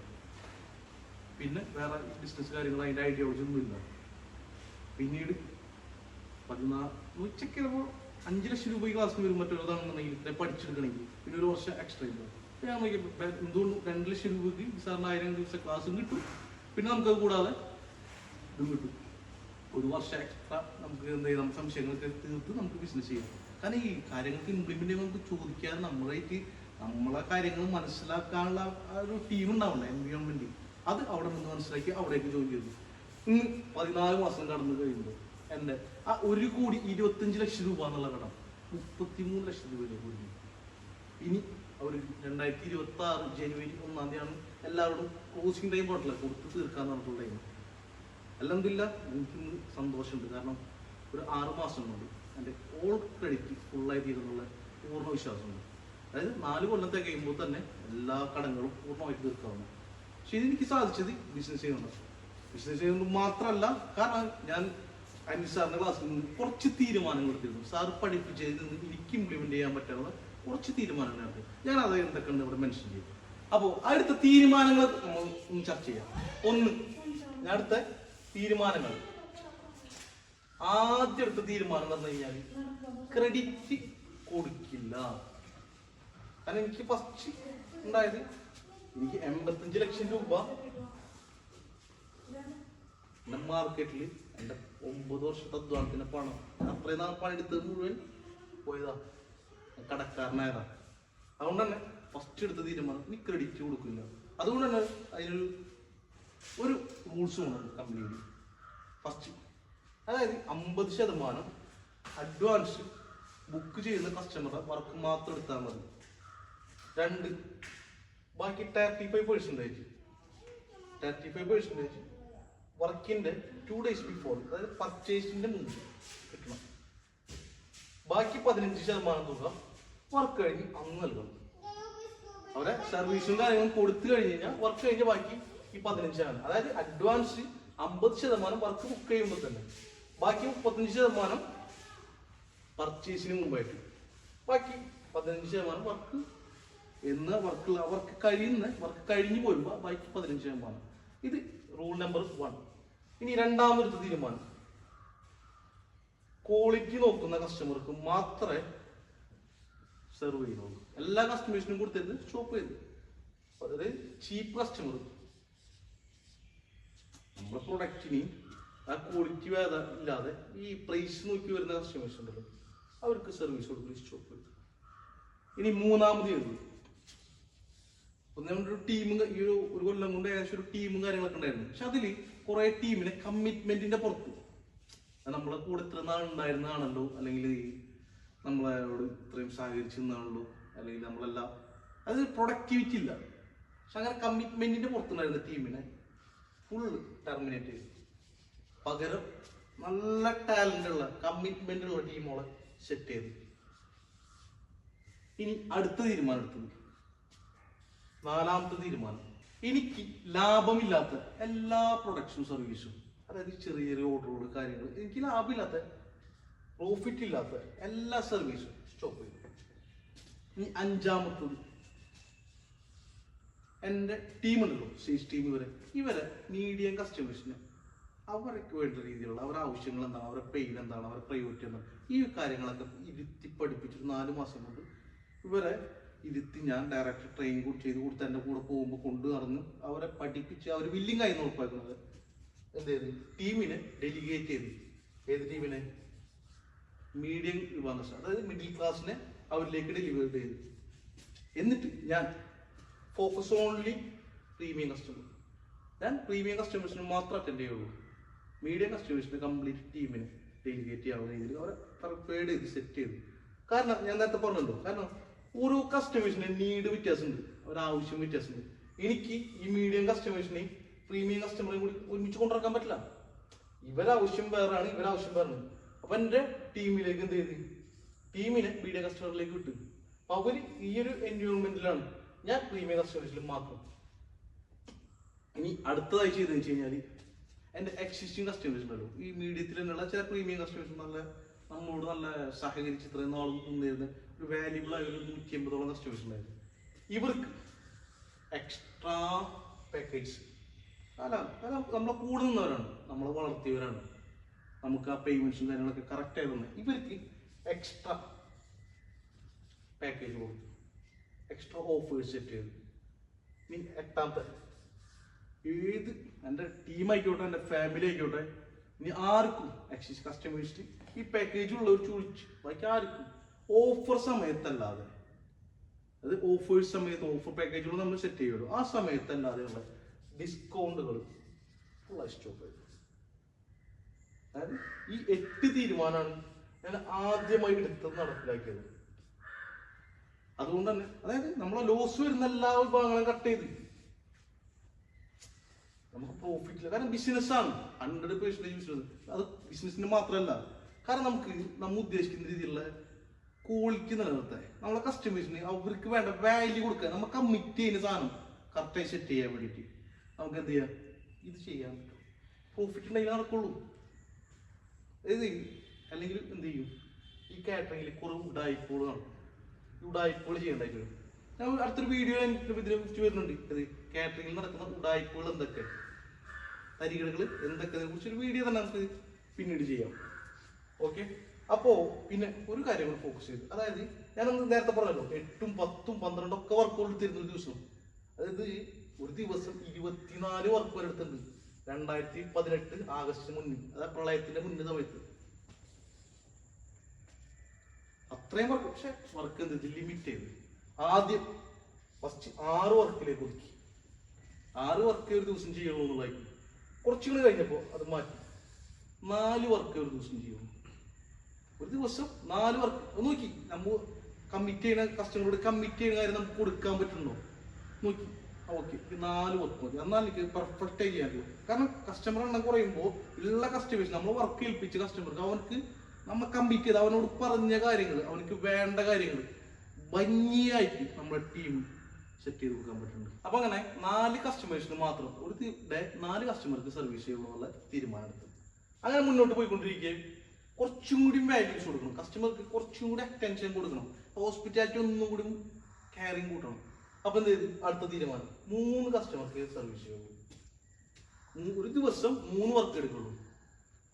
പിന്നെ വേറെ ബിസിനസ് കാര്യങ്ങൾ അതിന്റെ ഐഡിയോളജി ഒന്നും ഇല്ല. പിന്നീട് പതിനാല് ഉച്ചയ്ക്ക് ചിലപ്പോൾ അഞ്ച് ലക്ഷം രൂപ ക്ലാസ്സിന് വരും മറ്റൊരുതാണെന്നുണ്ടെങ്കിൽ ഇത്ര പഠിച്ചെടുക്കണമെങ്കിൽ. പിന്നെ ഒരു വർഷം എക്സ്ട്രാ ഇല്ല. ഞാൻ എന്തുകൊണ്ട് രണ്ട് ലക്ഷം രൂപയ്ക്ക് സാറിന് ആയിരം ദിവസം ക്ലാസ്സും കിട്ടും. പിന്നെ നമുക്കത് കൂടാതെ ഇതും കിട്ടും. ഒരു വർഷം എക്സ്ട്രാ നമുക്ക് എന്ത് ചെയ്യാം? സംശയങ്ങളൊക്കെ തീർത്ത് നമുക്ക് ബിസിനസ് ചെയ്യാം. കാരണം ഈ കാര്യങ്ങൾക്ക് ഇംപ്ലിമെന്റ് ചെയ്യുമ്പോൾ നമുക്ക് ചോദിക്കാതെ നമ്മളായിട്ട് നമ്മളെ കാര്യങ്ങൾ മനസ്സിലാക്കാനുള്ള ഒരു ടീം ഉണ്ടാവണ്ടേ എൻവിയോൺമെന്റ് അത് അവിടെ നിന്ന് മനസ്സിലാക്കി അവിടേക്ക് ജോലി ചെയ്തു. ഇന്ന് പതിനാല് മാസം കടന്നു കഴിയുമ്പോൾ എന്റെ ആ ഒരു കോടി ഇരുപത്തഞ്ച് ലക്ഷം രൂപ എന്നുള്ള കടം മുപ്പത്തിമൂന്ന് ലക്ഷം രൂപയിലേക്ക് കൂടി. ഇനി അവർ രണ്ടായിരത്തി ഇരുപത്തി ആറ് ജനുവരി ഒന്നാം തീയതിയാണ് എല്ലാവരോടും ക്ലോസിംഗ് ടൈം പോയിട്ടില്ല കൊടുത്ത് തീർക്കാൻ പറഞ്ഞിട്ടുള്ള ടൈം അല്ലെന്നില്ല എനിക്ക് സന്തോഷമുണ്ട്. കാരണം ഒരു ആറ് മാസം കൊണ്ട് എന്റെ ഓൾ ക്രെഡിറ്റ് ഫുള്ളായി തീരുന്നുള്ള പൂർണ വിശ്വാസമുണ്ട് അതായത് നാല് കൊല്ലത്തെ കഴിയുമ്പോൾ തന്നെ എല്ലാ കടങ്ങളും പൂർണമായിട്ട് തീർക്കാവുന്നു. പക്ഷെ ഇതെനിക്ക് സാധിച്ചത് ബിസിനസ് ചെയ്യുന്നുണ്ട് ബിസിനസ് ചെയ്യുന്നത് മാത്രമല്ല കാരണം ഞാൻ അനിൽ സാറിന്റെ ക്ലാസ്സിൽ നിന്ന് കുറച്ച് തീരുമാനങ്ങൾ എടുത്തിരുന്നു. സാർ പഠിപ്പിച്ചതിൽ നിന്ന് എനിക്ക് ഇംപ്ലിമെന്റ് ചെയ്യാൻ പറ്റാവുന്ന കുറച്ച് തീരുമാനങ്ങൾ എടുത്തു. ഞാൻ അത് എന്തൊക്കെയാണ് ഇവിടെ മെൻഷൻ ചെയ്തു. അപ്പോൾ അടുത്ത തീരുമാനങ്ങൾ നമ്മൾ ചർച്ച ചെയ്യാം. ഒന്ന് അടുത്ത തീരുമാനങ്ങൾ. ആദ്യം എടുത്ത തീരുമാനം പറഞ്ഞു കഴിഞ്ഞാൽ ക്രെഡിറ്റ് കൊടുക്കില്ല. കാരണം എനിക്ക് ഫസ്റ്റ് ഉണ്ടായത് എനിക്ക് എൺപത്തഞ്ച് ലക്ഷം രൂപ. എന്റെ മാർക്കറ്റിൽ എന്റെ ഒമ്പത് വർഷത്തെ അധ്വാനത്തിന്റെ പണം. അത്രയും നാൾ പണിയെടുത്തത് മുഴുവൻ പോയതാ. കടക്കാരനായതാ. അതുകൊണ്ട് തന്നെ ഫസ്റ്റ് എടുത്ത തീരുമാനം ഇനി ക്രെഡിറ്റ് കൊടുക്കില്ല. അതുകൊണ്ട് തന്നെ അതിനൊരു ഒരു റൂൾസ് ഉണ്ട് കമ്പനിയിൽ ഫസ്റ്റ് അതായത് അമ്പത് ശതമാനം അഡ്വാൻസ് ബുക്ക് ചെയ്യുന്ന കസ്റ്റമറുടെ വർക്ക് മാത്രം എടുത്താൽ മതി. രണ്ട് ബാക്കി thirty five percentage thirty five percentage വർക്കിന്റെ ടു ഡേയ്സ് ബിഫോർ അതായത് പർച്ചേസിന്റെ മുമ്പ് കിട്ടണം ബാക്കി പതിനഞ്ച് ശതമാനം തുക വർക്ക് കഴിഞ്ഞ് അന്ന് നൽകണം. അവരെ സർവീസും കാര്യങ്ങളും കൊടുത്തു കഴിഞ്ഞ് കഴിഞ്ഞാൽ വർക്ക് കഴിഞ്ഞ ബാക്കി ഈ പതിനഞ്ച് ശതമാനം അതായത് അഡ്വാൻസ് അമ്പത് ശതമാനം വർക്ക് ബുക്ക് ചെയ്യുമ്പോൾ തന്നെ ബാക്കി മുപ്പത്തഞ്ച് ശതമാനം പർച്ചേസിന് മുമ്പായിട്ട്. ബാക്കി പതിനഞ്ച് ശതമാനം വർക്ക് എന്ന് വർക്ക് വർക്ക് കഴിയുന്ന വർക്ക് കഴിഞ്ഞു പോരുമ്പോൾ ബാക്കി പതിനഞ്ച് ശതമാനം. ഇത് റൂൾ നമ്പർ വൺ ഇനി രണ്ടാമതൊരു തീരുമാനം. ക്വാളിറ്റി നോക്കുന്ന കസ്റ്റമർക്ക് മാത്രമേ സെർവ് ചെയ്യുന്നുള്ളൂ. എല്ലാ കസ്റ്റമേഴ്സിനും കൊടുത്തത് ഷോപ്പ് ചെയ്തു അതായത് ചീപ്പ് കസ്റ്റമർ നമ്മുടെ പ്രൊഡക്റ്റിന് ആ ക്വാളിറ്റി ഇല്ലാതെ ഈ പ്രൈസ് നോക്കി വരുന്ന കസ്റ്റമേഴ്സ് ഉണ്ടല്ലോ അവർക്ക് സർവീസ് കൊടുക്കുന്ന ചെയ്തു ഇനി മൂന്നാമത് എഴുതി ഒന്ന് ഒരു ടീമും ഈ ഒരു കൊല്ലം കൊണ്ട് ഏകദേശം ഒരു ടീമും കാര്യങ്ങളൊക്കെ ഉണ്ടായിരുന്നു. പക്ഷെ അതിൽ കുറെ ടീമിനെ കമ്മിറ്റ്മെന്റിന്റെ പുറത്ത്. നമ്മളെ കൂടെ ഇത്ര നാൾ ഉണ്ടായിരുന്നതാണല്ലോ അല്ലെങ്കിൽ നമ്മളോട് ഇത്രയും സഹകരിച്ചു നിന്നാണല്ലോ അല്ലെങ്കിൽ നമ്മളെല്ലാം. അത് പ്രൊഡക്ടിവിറ്റി ഇല്ല. പക്ഷെ അങ്ങനെ കമ്മിറ്റ്മെന്റിന്റെ പുറത്തുണ്ടായിരുന്ന ടീമിനെ ഫുൾ ടെർമിനേറ്റ് ചെയ്തു. പകരം നല്ല ടാലന്റ് ഉള്ള കമ്മിറ്റ്മെന്റ് ഉള്ള ടീമോളെ സെറ്റ് ചെയ്തു. ഇനി അടുത്ത തീരുമാനം എടുത്തത് നാലാമത്തെ തീരുമാനം. എനിക്ക് ലാഭമില്ലാത്ത എല്ലാ പ്രൊഡക്ഷൻ സർവീസും അതായത് ചെറിയ ചെറിയ ഓർഡറുകൾ കാര്യങ്ങൾ എനിക്ക് ലാഭമില്ലാത്ത പ്രോഫിറ്റ് ഇല്ലാത്ത എല്ലാ സർവീസും സ്റ്റോപ്പ് ചെയ്തു. ഇനി അഞ്ചാമത്തത് എന്റെ ടീമുണ്ടല്ലോ സെയിൽസ് ടീം ഇവരെ. ഇവരെ മീഡിയം കസ്റ്റമേഴ്സിന് അവർക്ക് വേണ്ട രീതിയിലുള്ള അവരുടെ ആവശ്യങ്ങൾ എന്താണ് അവരുടെ പെയിൻ എന്താണ് അവരുടെ പ്രയോറിറ്റി എന്താണ് ഈ കാര്യങ്ങളൊക്കെ ഇരുത്തി പഠിപ്പിച്ചിട്ട് നാല് മാസം കൊണ്ട് ഇവരെ ഇരുത്തി ഞാൻ ഡയറക്റ്റ് ട്രെയിൻ കൂടി ചെയ്ത് കൊടുത്ത് എന്റെ കൂടെ പോകുമ്പോൾ കൊണ്ടു നടന്ന് അവരെ പഠിപ്പിച്ച് അവർ വില്ലിങ് ആയി ഉറപ്പാക്കുന്നത്. എന്ത് ടീമിനെ ഡെലിഗേറ്റ് ചെയ്ത്. ഏത് ടീമിനെ? മീഡിയം വിഭാഗം അതായത് മിഡിൽ ക്ലാസ്സിനെ അവരിലേക്ക് ഡെലിവർ ചെയ്തു. എന്നിട്ട് ഞാൻ ഫോക്കസ് ഓൺലി പ്രീമിയം കസ്റ്റമർ ഞാൻ പ്രീമിയം കസ്റ്റമേഴ്സിന് മാത്രം അറ്റൻഡ് ചെയ്യുള്ളൂ. മീഡിയം കസ്റ്റമേഴ്സിന് കംപ്ലീറ്റ് ടീമിന് ഡെലിഗേറ്റ് ചെയ്യാവുന്ന രീതിയിൽ അവരെ പ്രിപ്പയർഡ് ചെയ്ത് സെറ്റ് ചെയ്തു. കാരണം ഞാൻ നേരത്തെ പറഞ്ഞല്ലോ കാരണം ഓരോ കസ്റ്റമേഴ്സിന് നീഡ് വ്യത്യാസമുണ്ട് അവരുടെ ആവശ്യം വ്യത്യാസമുണ്ട്. എനിക്ക് ഈ മീഡിയം കസ്റ്റമേഴ്സിനെയും പ്രീമിയം കസ്റ്റമറെയും കൂടി ഒരുമിച്ച് കൊണ്ടുവരാൻ പറ്റില്ല. ഇവരാവശ്യം വേറെയാണ് ഇവരെ ആവശ്യം വേറെയാണ്. അപ്പൊ എന്റെ ടീമിലേക്ക് എന്ത് ചെയ്ത്? ടീമിനെ മീഡിയ കസ്റ്റമറിലേക്ക് വിട്ടു. അപ്പൊ അവർ ഈ ഒരു എൻവയോൺമെന്റിലാണ് ഞാൻ പ്രീമിയം കസ്റ്റമേഴ്സിൽ മാത്രം. ഇനി അടുത്തതായി ചെയ്തെന്ന് വെച്ച് കഴിഞ്ഞാൽ എന്റെ എക്സിസ്റ്റിംഗ് കസ്റ്റമേഴ്സ് ഉണ്ടല്ലോ ഈ മീഡിയത്തിൽ തന്നെയുള്ള ചില പ്രീമിയം കസ്റ്റമേഴ്സ് നല്ല നമ്മളോട് നല്ല സഹകരിച്ച് ഇത്രയും നാളും നിന്നിരുന്ന ഒരു വാല്യുബിൾ ആയ ഒരു നൂറ്റി അമ്പതോളം കസ്റ്റമേഴ്സ് ഉണ്ടായിരുന്നു. ഇവർക്ക് എക്സ്ട്രാ പാക്കേജ് അല്ല അല്ല നമ്മളെ കൂടെ നിന്നവരാണ്. നമ്മളെ വളർത്തിയവരാണ്. നമുക്ക് ആ പേയ്മെന്റ്സും കാര്യങ്ങളൊക്കെ കറക്റ്റ് ആയി തന്നെ. ഇവർക്ക് എക്സ്ട്രാ പാക്കേജ് കൊടുത്തു. എക്സ്ട്രാ ഓഫേഴ്സ് സെറ്റ് ചെയ്തു. മീൻ എട്ടാമത്തെ. ഏത് എന്റെ ടീം ആയിക്കോട്ടെ എന്റെ ഫാമിലി ആയിക്കോട്ടെ ഇനി ആർക്കും എക്സിസ് കസ്റ്റമേഴ്സിന് ഈ പാക്കേജ് ഉള്ളവർ ചോദിച്ചു ബാക്കി ആർക്കും ഓഫർ സമയത്തല്ലാതെ. അത് ഓഫേഴ്സ് സമയത്ത് ഓഫർ പാക്കേജുകൾ നമ്മൾ സെറ്റ് ചെയ്യുള്ളൂ. ആ സമയത്തല്ലാതെയുള്ള ഡിസ്കൗണ്ടുകൾ ഫുൾ സ്റ്റോപ്പ് ചെയ്തു അതായത് ഈ എട്ട് തീരുമാനമാണ് ഞാൻ ആദ്യമായി എടുത്തത് നടപ്പിലാക്കിയത്. അതുകൊണ്ട് തന്നെ അതായത് നമ്മളെ ലോസ് വരുന്ന എല്ലാ വിഭാഗങ്ങളും കട്ട് ചെയ്ത് നമുക്ക് പ്രോഫിറ്റ് ഇല്ല കാരണം ബിസിനസ്സാണ് ഹൺഡ്രഡ് പേഴ്സന്റേജ് ബിസിനസ് അത് ബിസിനസ്സിന് മാത്രമല്ല. കാരണം നമുക്ക് നമ്മൾ ഉദ്ദേശിക്കുന്ന രീതിയിലുള്ള ക്വാളിറ്റി നിലനിർത്താൻ നമ്മളെ കസ്റ്റമേഴ്സിന് അവർക്ക് വേണ്ട വാല്യൂ കൊടുക്കാൻ നമ്മൾ കമ്മിറ്റ് ചെയ്യുന്ന സാധനം കറക്റ്റായി സെറ്റ് ചെയ്യാൻ വേണ്ടിയിട്ട്. നമുക്ക് എന്ത് ചെയ്യാം? ഇത് ചെയ്യാൻ പറ്റും. പ്രോഫിറ്റ് ഉണ്ടെങ്കിൽ നടക്കുള്ളൂ. ഇത് അല്ലെങ്കിൽ എന്ത് ചെയ്യും? ഈ കാറ്ററിംഗിൽ കുറേ ഉടായ്പോൾ നടക്കും ഉടായ്പോൾ ചെയ്യണ്ടായിട്ട് വരും. അടുത്തൊരു വീഡിയോ ഇതിനെ കുറിച്ച് വരുന്നുണ്ട്. അത് കാറ്ററിംഗിൽ നടക്കുന്ന ഉടായ്പോൾ എന്തൊക്കെ? തരികടകൾ എന്തൊക്കെ കുറിച്ച് ഒരു വീഡിയോ തന്നെ നമുക്ക് പിന്നീട് ചെയ്യാം. ഓക്കെ അപ്പോ പിന്നെ ഒരു കാര്യം കൂടി ഫോക്കസ് ചെയ്തു. അതായത് ഞാനൊന്ന് നേരത്തെ പറഞ്ഞല്ലോ എട്ടും പത്തും പന്ത്രണ്ടും ഒക്കെ വർക്ക് തരുന്ന ഒരു ദിവസം. അതായത് ഒരു ദിവസം ഇരുപത്തിനാല് വർക്ക് വരെ എടുത്തിട്ടുണ്ട്. രണ്ടായിരത്തി പതിനെട്ട് ആഗസ്റ്റ് മുന്നിൽ. അതായത് പ്രളയത്തിന്റെ മുന്നേ സമയത്ത്. അത്രയും വർക്ക് പക്ഷെ വർക്ക് എന്ത് ലിമിറ്റ് ചെയ്ത്. ആദ്യം ഫസ്റ്റ് ആറ് വർക്കിലേക്ക് ഒതുക്കി. ആറ് വർക്ക് ഒരു ദിവസം ചെയ്യണോ എന്നുള്ളതായി കുറച്ചും കൂടി കഴിഞ്ഞപ്പോൾ അത് മാറ്റി. നാല് വർക്ക് ഒരു ദിവസം ചെയ്യും. ഒരു ദിവസം നാല് വർക്ക് നോക്കി. നമ്മൾ കമ്മിറ്റ് ചെയ്യുന്ന കസ്റ്റമറോട് കമ്മിറ്റ് ചെയ്യുന്ന കാര്യം നമുക്ക് കൊടുക്കാൻ പറ്റുന്നുണ്ടോ? നോക്കി. ഓക്കെ നാല് വർക്ക് മതി. എന്നാൽ എനിക്ക് പെർഫെക്റ്റ് ആയി ചെയ്യാൻ കാരണം കസ്റ്റമർ എണ്ണം കുറയുമ്പോൾ ഉള്ള കസ്റ്റമേഴ്സ് നമ്മൾ വർക്ക് ഏൽപ്പിച്ച കസ്റ്റമർക്ക് അവനക്ക് നമ്മൾ കമ്മിറ്റ് ചെയ്ത് അവനോട് പറഞ്ഞ കാര്യങ്ങൾ അവനക്ക് വേണ്ട കാര്യങ്ങൾ ഭംഗിയായിട്ട് നമ്മുടെ ടീം സെറ്റ് ചെയ്ത് കൊടുക്കാൻ പറ്റുന്നുണ്ട്. അപ്പൊ അങ്ങനെ നാല് കസ്റ്റമേഴ്സിന് മാത്രം ഒരു ഡേ നാല് കസ്റ്റമർക്ക് സർവീസ് ചെയ്യണമെന്നുള്ള തീരുമാനം എടുത്തു അങ്ങനെ മുന്നോട്ട് പോയിക്കൊണ്ടിരിക്കുകയും കുറച്ചും കൂടി വാല്യൂസ് കൊടുക്കണം. കസ്റ്റമർക്ക് കുറച്ചും കൂടി അറ്റൻഷൻ കൊടുക്കണം. ഹോസ്പിറ്റാലിറ്റി ഒന്നും കൂടി കെയറിങ് കൂട്ടണം. അപ്പൊ എന്ത് ചെയ്തു? അടുത്ത തീരുമാനം. മൂന്ന് കസ്റ്റമർക്ക് സർവീസ് ചെയ്യുള്ളൂ ഒരു ദിവസം മൂന്ന് വർക്ക് എടുക്കുള്ളൂ.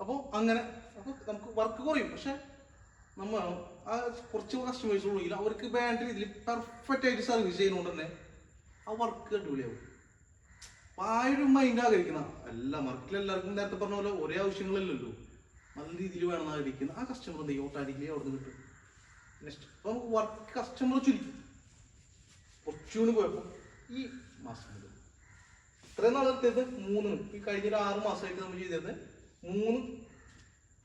അപ്പോൾ അങ്ങനെ അപ്പോൾ നമുക്ക് വർക്ക് കുറയും. പക്ഷെ നമ്മൾ കുറച്ച് കസ്റ്റമേഴ്സ് ഉള്ളെങ്കിൽ അവർക്ക് വേണ്ട രീതിയിൽ പെർഫെക്റ്റ് ആയിട്ട് സർവീസ് ചെയ്യുന്നതുകൊണ്ട് തന്നെ ആ വർക്ക് അടിപൊളിയാവും. അപ്പൊ ആ ഒരു മൈൻഡ് ആഗ്രഹിക്കുന്ന എല്ലാ മാർക്കറ്റിൽ എല്ലാവർക്കും നേരത്തെ പറഞ്ഞ പോലെ ഒരേ ആവശ്യങ്ങളല്ലല്ലോ. നല്ല രീതിയിൽ വേണം ആഗ്രഹിക്കുന്ന ആ കസ്റ്റമർ എന്ത് ചെയ്യും? ഓട്ടോമാറ്റിക്കലി അവിടെ നിന്ന് കിട്ടും. നെക്സ്റ്റ് അപ്പോൾ നമുക്ക് വർക്ക് കസ്റ്റമർ ചുരുക്കി. കുറച്ചുകൂടി പോയപ്പോൾ ഈ മാസം മുതൽ. ഇത്രയും നാൾ എടുത്തത് മൂന്ന് ഈ കഴിഞ്ഞ ഒരു ആറ് മാസമായിട്ട് നമ്മൾ ചെയ്തത് മൂന്ന്